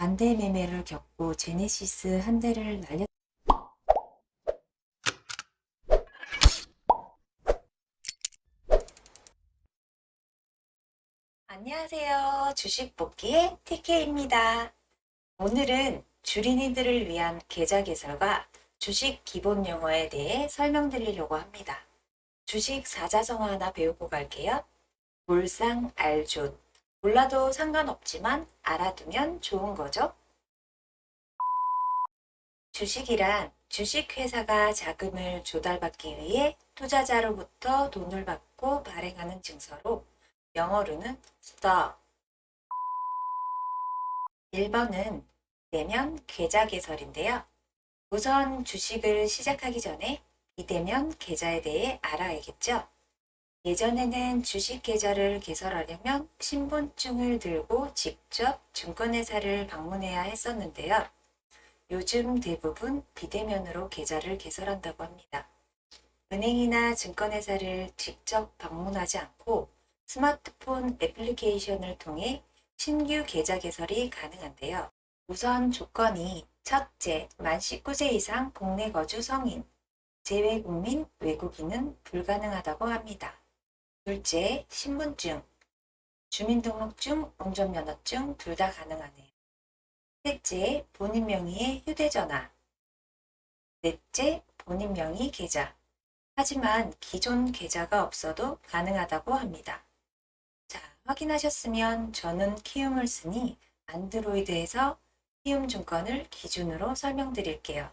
반대 매매를 겪고 제네시스 한 대를 날렸 안녕하세요. 주식 복귀의 TK입니다. 오늘은 주린이들을 위한 계좌 개설과 주식 기본 용어에 대해 설명드리려고 합니다. 주식 사자성어 하나 배우고 갈게요. 몰상 알존. 몰라도 상관없지만 알아두면 좋은 거죠. 주식이란 주식회사가 자금을 조달받기 위해 투자자로부터 돈을 받고 발행하는 증서로 영어로는 stock. 1번은 비대면 계좌 개설인데요. 우선 주식을 시작하기 전에 비대면 계좌에 대해 알아야겠죠. 예전에는 주식 계좌를 개설하려면 신분증을 들고 직접 증권회사를 방문해야 했었는데요. 요즘 대부분 비대면으로 계좌를 개설한다고 합니다. 은행이나 증권회사를 직접 방문하지 않고 스마트폰 애플리케이션을 통해 신규 계좌 개설이 가능한데요. 우선 조건이 첫째, 만 19세 이상 국내 거주 성인, 재외국민, 외국인은 불가능하다고 합니다. 둘째, 신분증, 주민등록증, 운전면허증 둘 다 가능하네요. 셋째, 본인 명의의 휴대전화. 넷째, 본인 명의 계좌. 하지만 기존 계좌가 없어도 가능하다고 합니다. 자, 확인하셨으면 저는 키움을 쓰니 안드로이드에서 키움증권을 기준으로 설명드릴게요.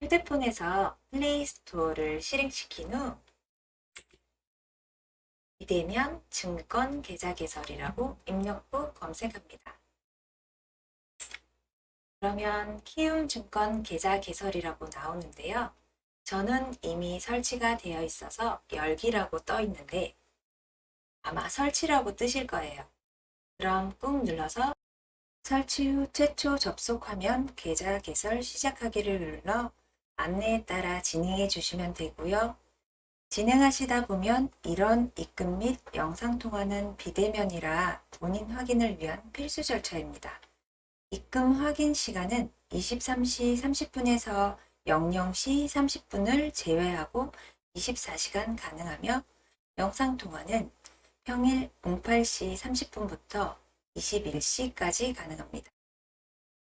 휴대폰에서 플레이스토어를 실행시킨 후 비대면 증권 계좌 개설이라고 입력 후 검색합니다. 그러면 키움 증권 계좌 개설이라고 나오는데요. 저는 이미 설치가 되어 있어서 열기라고 떠 있는데 아마 설치라고 뜨실 거예요. 그럼 꾹 눌러서 설치 후 최초 접속 화면 계좌 개설 시작하기를 눌러 안내에 따라 진행해 주시면 되고요. 진행하시다 보면 이런 입금 및 영상통화는 비대면이라 본인 확인을 위한 필수 절차입니다. 입금 확인 시간은 23시 30분에서 00시 30분을 제외하고 24시간 가능하며 영상통화는 평일 08시 30분부터 21시까지 가능합니다.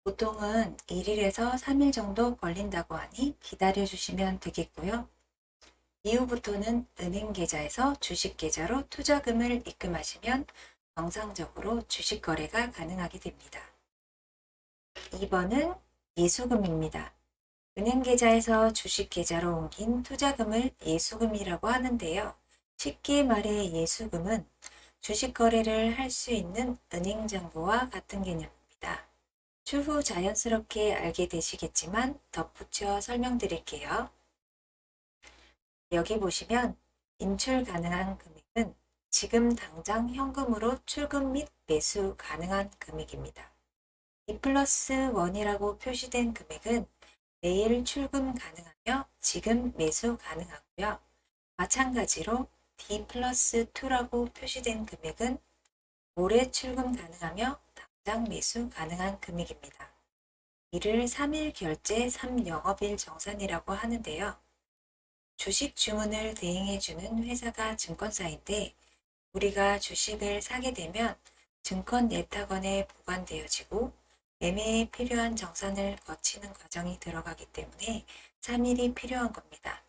보통은 1일에서 3일 정도 걸린다고 하니 기다려 주시면 되겠고요. 이후부터는 은행 계좌에서 주식 계좌로 투자금을 입금하시면 정상적으로 주식 거래가 가능하게 됩니다. 2번은 예수금입니다. 은행 계좌에서 주식 계좌로 옮긴 투자금을 예수금이라고 하는데요. 쉽게 말해 예수금은 주식 거래를 할 수 있는 은행 잔고와 같은 개념입니다. 추후 자연스럽게 알게 되시겠지만 덧붙여 설명드릴게요. 여기 보시면 인출 가능한 금액은 지금 당장 현금으로 출금 및 매수 가능한 금액입니다. 2 플러스 1이라고 표시된 금액은 내일 출금 가능하며 지금 매수 가능하고요. 마찬가지로 D 플러스 2라고 표시된 금액은 모레 출금 가능하며 당장 매수 가능한 금액입니다. 이를 3일 결제 3영업일 정산이라고 하는데요. 주식 주문을 대행해주는 회사가 증권사인데 우리가 주식을 사게 되면 증권 예탁원에 보관되어지고 매매에 필요한 정산을 거치는 과정이 들어가기 때문에 3일이 필요한 겁니다.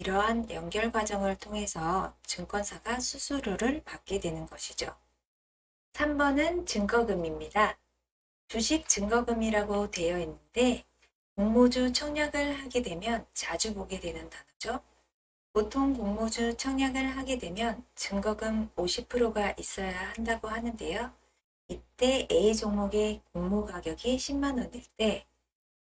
이러한 연결 과정을 통해서 증권사가 수수료를 받게 되는 것이죠. 3번은 증거금입니다. 주식 증거금이라고 되어 있는데 공모주 청약을 하게 되면 자주 보게 되는 단어 죠. 보통 공모주 청약을 하게 되면 증거금 50%가 있어야 한다고 하는데요. 이때 A 종목의 공모 가격이 10만 원일 때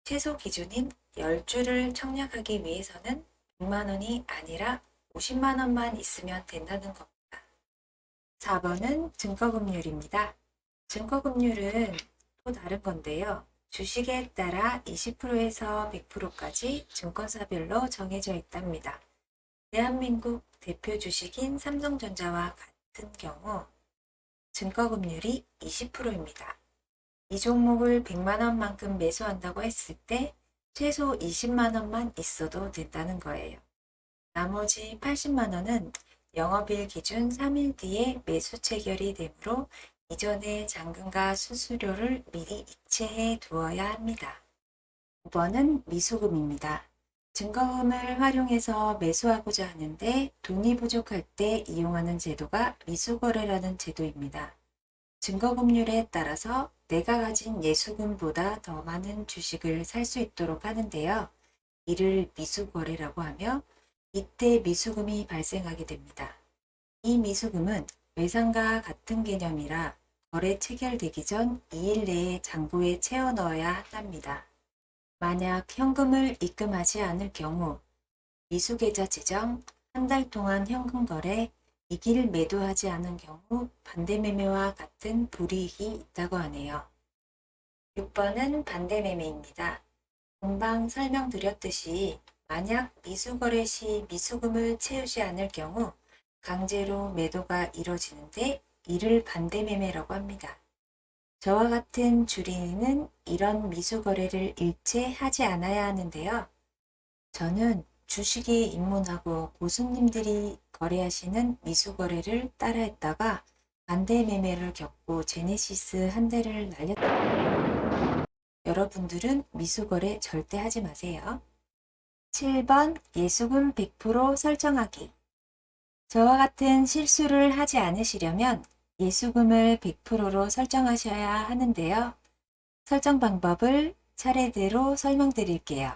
최소 기준인 10주를 청약하기 위해서는 100만 원이 아니라 50만 원만 있으면 된다는 겁니다. 4번은 증거금률입니다. 증거금률은 또 다른 건데요. 주식에 따라 20%에서 100%까지 증권사별로 정해져 있답니다. 대한민국 대표 주식인 삼성전자와 같은 경우 증거금률이 20%입니다. 이 종목을 100만 원만큼 매수한다고 했을 때 최소 20만 원만 있어도 된다는 거예요. 나머지 80만 원은 영업일 기준 3일 뒤에 매수 체결이 되므로 이전에 잔금과 수수료를 미리 이체해 두어야 합니다. 5번은 미수금입니다. 증거금을 활용해서 매수하고자 하는데 돈이 부족할 때 이용하는 제도가 미수거래라는 제도입니다. 증거금률에 따라서 내가 가진 예수금보다 더 많은 주식을 살 수 있도록 하는데요. 이를 미수거래라고 하며 이때 미수금이 발생하게 됩니다. 이 미수금은 외상과 같은 개념이라 거래 체결되기 전 2일 내에 잔고에 채워 넣어야 한답니다. 만약 현금을 입금하지 않을 경우 미수계좌 지정, 한 달 동안 현금 거래, 이길 매도하지 않은 경우 반대 매매와 같은 불이익이 있다고 하네요. 6번은 반대 매매입니다. 금방 설명드렸듯이 만약 미수거래 시 미수금을 채우지 않을 경우 강제로 매도가 이뤄지는데 이를 반대 매매라고 합니다. 저와 같은 주린이는 이런 미수거래를 일체 하지 않아야 하는데요. 저는 주식에 입문하고 고수님들이 거래하시는 미수거래를 따라했다가 반대 매매를 겪고 제네시스 한 대를 날렸다. 여러분들은 미수거래 절대 하지 마세요. 7번 예수금 100% 설정하기. 저와 같은 실수를 하지 않으시려면 예수금을 100%로 설정하셔야 하는데요. 설정 방법을 차례대로 설명드릴게요.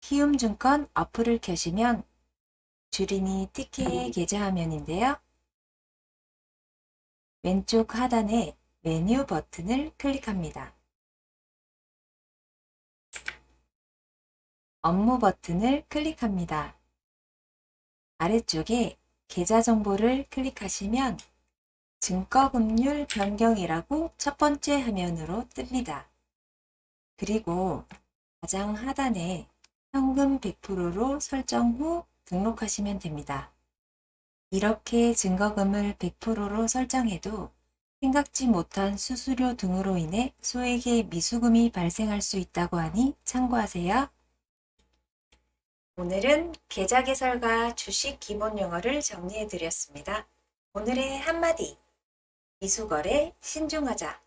키움증권 어플을 켜시면 주린이 티켓 계좌 화면인데요. 왼쪽 하단에 메뉴 버튼을 클릭합니다. 업무 버튼을 클릭합니다. 아래쪽에 계좌 정보를 클릭하시면 증거금률 변경이라고 첫 번째 화면으로 뜹니다. 그리고 가장 하단에 현금 100%로 설정 후 등록하시면 됩니다. 이렇게 증거금을 100%로 설정해도 생각지 못한 수수료 등으로 인해 소액의 미수금이 발생할 수 있다고 하니 참고하세요. 오늘은 계좌 개설과 주식 기본 용어를 정리해 드렸습니다. 오늘의 한마디. 미수거래 신중하자.